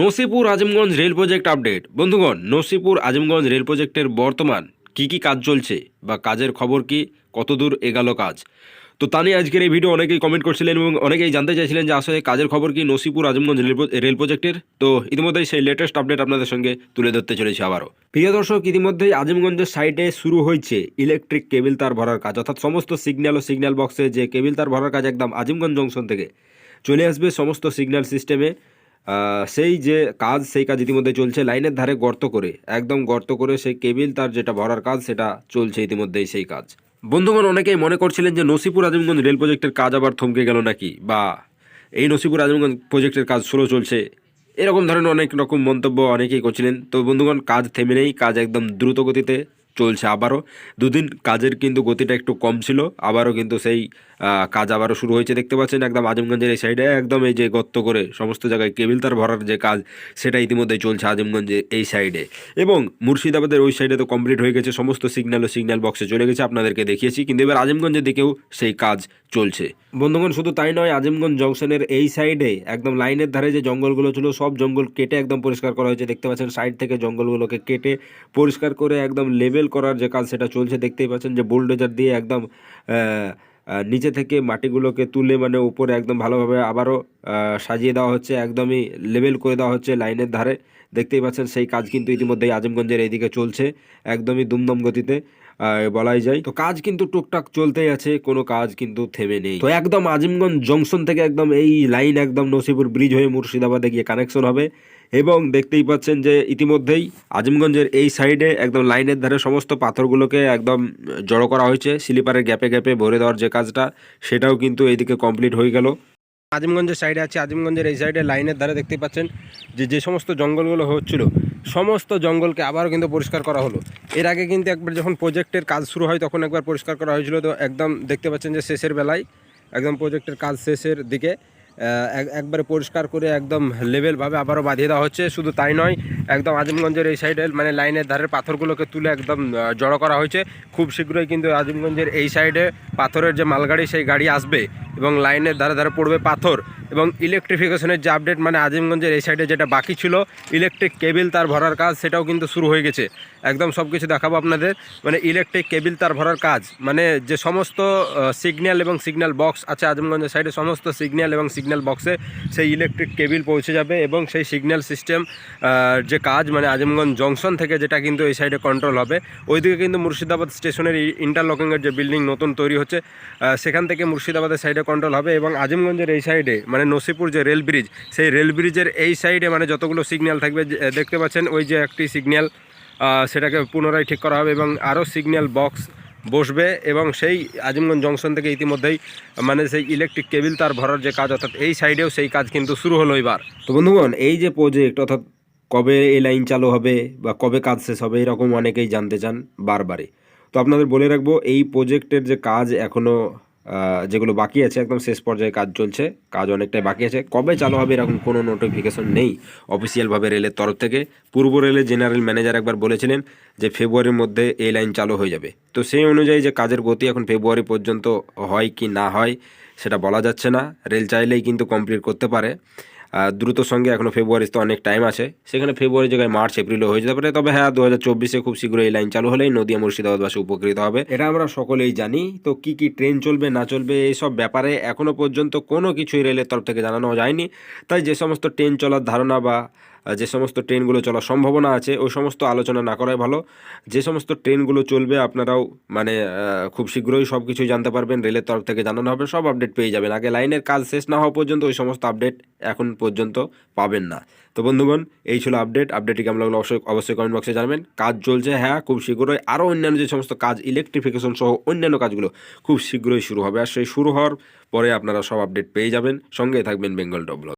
Nasipur Azimganj rail project update. বন্ধুগণ, Nasipur Azimganj rail প্রজেক্টের বর্তমান কি কি কাজ চলছে বা কাজের খবর কি? কতদূর এগালো কাজ? তো তা নিয়ে আজকের এই ভিডিও অনেকেই কমেন্ট করছিলেন এবং অনেকেই জানতে চাইছিলেন যে আসলে কাজের খবর কি নসিপুর আজিমগঞ্জ রেল প্রজেক্টের? তো ইতিমধ্যেই সেই লেটেস্ট আপডেট আপনাদের সঙ্গে তুলে ধরতে চলেছি আবারও। প্রিয় দর্শক, ইতিমধ্যেই আজিমগঞ্জের সাইডে শুরু হয়েছে ইলেকট্রিক কেবিল তার ভরার কাজ। অর্থাৎ সমস্ত সিগন্যাল ও সিগন্যাল বক্সে যে কেবিল তার ভরার কাজ একদম আজিমগঞ্জ জংশন থেকে চলে আসবে সমস্ত সিগন্যাল সিস্টেমে সেই যে কাজ, সেই কাজ ইতিমধ্যে চলছে লাইনের ধারে গর্ত করে। একদম গর্ত করে সেই কেবিল, তার যেটা ভরার কাজ, সেটা চলছে ইতিমধ্যেই সেই কাজ। বন্ধুগণ, অনেকেই মনে করছিলেন যে নসিপুর আজিমগঞ্জ রেল প্রজেক্টের কাজ আবার থমকে গেল নাকি? বা এই নসিপুর আজিমগঞ্জ প্রজেক্টের কাজ স্লো চলছে? এরকম ধরনের অনেক রকম মন্তব্য অনেকেই করছিলেন। তো বন্ধুগণ, কাজ থেমে নেই, কাজ একদম দ্রুত গতিতে চলছে আবারও। দুদিন কাজের কিন্তু গতিটা একটু কম ছিল, আবারও কিন্তু সেই কাজ আবারও শুরু হয়েছে, দেখতে পাচ্ছেন একদম আজিমগঞ্জের এই সাইডে একদম এই যে গর্ত করে সমস্ত জায়গায় কেবিল তার ভরার যে কাজ, সেটা ইতিমধ্যে চলছে আজিমগঞ্জে এই সাইডে এবং মুর্শিদাবাদের ওই সাইডে তো কমপ্লিট হয়ে গেছে, সমস্ত সিগন্যাল ও সিগন্যাল বক্সে চলে গেছে, আপনাদেরকে দেখিয়েছি। কিন্তু এবার আজিমগঞ্জের দিকেও সেই কাজ চলছে। বন্ধুগণ, শুধু তাই নয়, আজিমগঞ্জ জংশনের এই সাইডে একদম লাইনের ধারে যে জঙ্গলগুলো ছিল, সব জঙ্গল কেটে একদম পরিষ্কার করা হয়েছে। দেখতে পাচ্ছেন সাইড থেকে জঙ্গলগুলোকে কেটে পরিষ্কার করে একদম লেভেল করার যে কাজ সেটা চলছে। দেখতেই পাচ্ছেন যে বুলডোজার দিয়ে একদম নিচে থেকে মাটিগুলোকে তুলে মানে উপরে একদম ভালোভাবে আবারও সাজিয়ে দেওয়া হচ্ছে, একদমই লেভেল করে দেওয়া হচ্ছে লাইনের ধারে। দেখতেই পাচ্ছেন সেই কাজ কিন্তু ইতিমধ্যেই আজিমগঞ্জের এইদিকে চলছে, একদমই দুমদম গতিতে বলাই যায়। তো কাজ কিন্তু টুকটাক চলতেই আছে, কোনো কাজ কিন্তু থেমে নেই। তো একদম আজিমগঞ্জ জংশন থেকে একদম এই লাইন একদম নসিপুর ব্রিজ হয়ে মুর্শিদাবাদে গিয়ে কানেকশন হবে। এবং দেখতেই পাচ্ছেন যে ইতিমধ্যেই আজিমগঞ্জের এই সাইডে একদম লাইনের ধারে সমস্ত পাথরগুলোকে একদম জড়ো করা হয়েছে। স্লিপারের গ্যাপে গ্যাপে ভরে দেওয়ার যে কাজটা, সেটাও কিন্তু এইদিকে কমপ্লিট হয়ে গেল। আজিমগঞ্জের সাইডে আছে, আজিমগঞ্জের এই সাইডে লাইনের ধারে দেখতে পাচ্ছেন যে যে সমস্ত জঙ্গলগুলো হচ্ছিল, সমস্ত জঙ্গলকে আবারও কিন্তু পরিষ্কার করা হলো। এর আগে কিন্তু একবার যখন প্রজেক্টের কাজ শুরু হয়, তখন একবার পরিষ্কার করা হয়েছিল। তো একদম দেখতে পাচ্ছেন যে শেষের বেলায়, একদম প্রজেক্টের কাজ শেষের দিকে একবারে পরিষ্কার করে একদম লেভেলভাবে আবারও বাঁধিয়ে দেওয়া হচ্ছে। শুধু তাই নয়, একদম আজিমগঞ্জের এই সাইডে মানে লাইনের ধারের পাথরগুলোকে তুলে একদম জড়ো করা হয়েছে। খুব শীঘ্রই কিন্তু আজিমগঞ্জের এই সাইডে পাথরের যে মালগাড়ি, সেই গাড়ি আসবে এবং লাইনের ধারে ধারে পড়বে পাথর এবং ইলেকট্রিফিকেশনের যে আপডেট মানে আজিমগঞ্জের এই সাইডে যেটা বাকি ছিল ইলেকট্রিক কেবিল তার ভরার কাজ সেটাও কিন্তু শুরু হয়ে গেছে। একদম সব কিছু দেখাবো আপনাদের মানে ইলেকট্রিক কেবিল তার ভরার কাজ মানে যে সমস্ত সিগন্যাল এবং সিগন্যাল বক্স আছে আজিমগঞ্জের সাইডে সমস্ত সিগন্যাল এবং সিগন্যাল বক্সে সেই ইলেকট্রিক কেবিল পৌঁছে যাবে এবং সেই সিগন্যাল সিস্টেম যে কাজ মানে আজিমগঞ্জ জংশন থেকে যেটা কিন্তু এই সাইডে কন্ট্রোল হবে, ওইদিকে কিন্তু মুর্শিদাবাদ স্টেশনের ইন্টারলকিংয়ের যে বিল্ডিং নতুন তৈরি হচ্ছে সেখান থেকে মুর্শিদাবাদের সাইডে কন্ট্রোল হবে এবং আজিমগঞ্জের এই সাইডে মানে নসিপুর যে রেল ব্রিজ সেই রেল ব্রিজের এই সাইডে মানে যতগুলো সিগন্যাল থাকবে দেখতে পাচ্ছেন ওই যে একটি সিগন্যাল সেটাকে পুনরায় ঠিক করা হবে এবং আরও সিগন্যাল বক্স বসবে এবং সেই আজিমগঞ্জ জংশন থেকে ইতিমধ্যেই মানে সেই ইলেকট্রিক কেবিল তার ভরার যে কাজ, অর্থাৎ এই সাইডেও সেই কাজ কিন্তু শুরু হলো এবার। তো বন্ধুগণ, এই যে প্রজেক্ট অর্থাৎ কবে এই লাইন চালু হবে বা কবে কাজ শেষ হবে, এরকম অনেকেই জানতে চান বারবারই। তো আপনাদের বলে রাখব, এই প্রজেক্টের যে কাজ এখনও যেগুলো বাকি আছে, একদম শেষ পর্যায়ে কাজ চলছে। কাজ অনেকটাই বাকি আছে। কবে চালু হবে এরকম কোনো নোটিফিকেশন নেই অফিসিয়ালভাবে রেলের তরফ থেকে। পূর্ব রেলের জেনারেল ম্যানেজার একবার বলেছিলেন যে, ফেব্রুয়ারির মধ্যে এই লাইন চালু হয়ে যাবে। তো সেই অনুযায়ী যে, কাজের গতি এখন ফেব্রুয়ারি পর্যন্ত হয় কি না হয়, সেটা বলা যাচ্ছে না। রেল চাইলেই কিন্তু কমপ্লিট করতে পারে। দ্রুত সঙ্গে এখনও ফেব্রুয়ারিতে অনেক টাইম আছে। সেখানে ফেব্রুয়ারি জায়গায় মার্চ এপ্রিলও হয়ে যেতে পারে। তবে হ্যাঁ দু হাজার চব্বিশে খুব শীঘ্রই এই লাইন চালু হলেই নদিয়া, মুর্শিদাবাদবাসী উপকৃত হবে। এটা আমরা সকলেই জানি। তো কি কি ট্রেন চলবে, না চলবে, এইসব ব্যাপারে এখনও পর্যন্ত কোনো কিছুই রেলের তরফ থেকে জানানো যায়নি। তাই যে সমস্ত ট্রেন চলার ধারণা বা যে সমস্ত ট্রেনগুলো চলার সম্ভাবনা আছে, ওই সমস্ত আলোচনা না করাই ভালো। যে সমস্ত ট্রেনগুলো চলবে, আপনারাও মানে খুব শীঘ্রই সব কিছুই জানতে পারবেন, রেলের তরফ থেকে জানানো হবে, সব আপডেট পেয়ে যাবেন। আগে লাইনের কাজ শেষ না হওয়া পর্যন্ত ওই সমস্ত আপডেট এখন পর্যন্ত পাবেন না। তো বন্ধুগণ, এই ছিল আপডেট আপডেটটি কেমন লাগল অবশ্যই অবশ্যই কমেন্ট বক্সে জানাবেন। কাজ চলছে হ্যাঁ খুব শীঘ্রই আরও অন্যান্য যে সমস্ত কাজ ইলেকট্রিফিকেশন সহ অন্যান্য কাজগুলো খুব শীঘ্রই শুরু হবে। আর সেই শুরু হওয়ার পরে আপনারা সব আপডেট পেয়ে যাবেন। সঙ্গে থাকবেন বেঙ্গল ডবল